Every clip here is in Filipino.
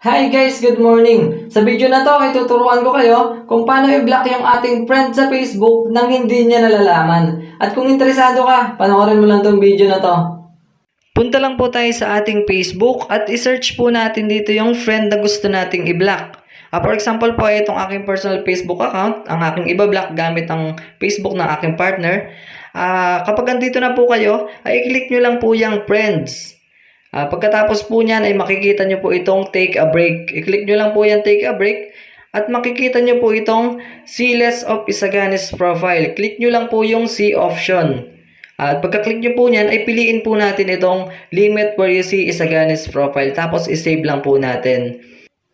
Hi guys, good morning! Sa video na to ay tuturuan ko kayo kung paano i-block yung ating friend sa Facebook nang hindi niya nalalaman. At kung interesado ka, panoorin mo lang tong video na to. Punta lang po tayo sa ating Facebook at i-search po natin dito yung friend na gusto nating i-block. Ah, for example po, itong aking personal Facebook account, ang aking iba-block gamit ang Facebook ng aking partner. Ah, kapag andito na po kayo, ay i-click nyo lang po yung friends. Ah, pagkatapos po niyan ay makikita nyo po itong take a break. I-click nyo lang po yan take a break at makikita nyo po itong see less of Isaganes profile. Click nyo lang po yung see option. At pagka-click nyo po niyan ay piliin po natin itong limit where you see Isaganes profile. Tapos i-save lang po natin.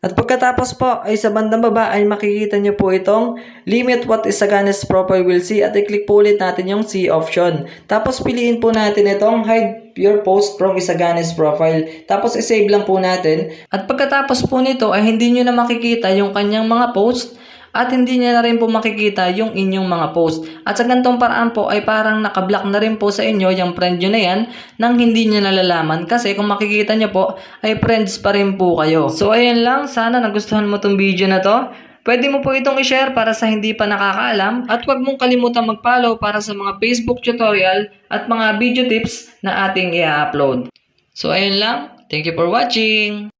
At pagkatapos po ay sa bandang baba ay makikita nyo po itong limit what Isaganes profile will see at i-click po ulit natin yung see option. Tapos piliin po natin itong hide your post from Isaganes profile. Tapos i-save lang po natin. At pagkatapos po nito ay hindi nyo na makikita yung kanyang mga post at hindi niya na rin po makikita yung inyong mga post. At sa ganitong paraan po ay parang nakablock na rin po sa inyo yung friend nyo na yan nang hindi niya nalalaman kasi kung makikita nyo po ay friends pa rin po kayo. So ayun lang, sana nagustuhan mo tong video na to. Pwede mo po itong i-share para sa hindi pa nakakaalam at huwag mong kalimutan mag-follow para sa mga Facebook tutorial at mga video tips na ating i-upload. So ayun lang, thank you for watching!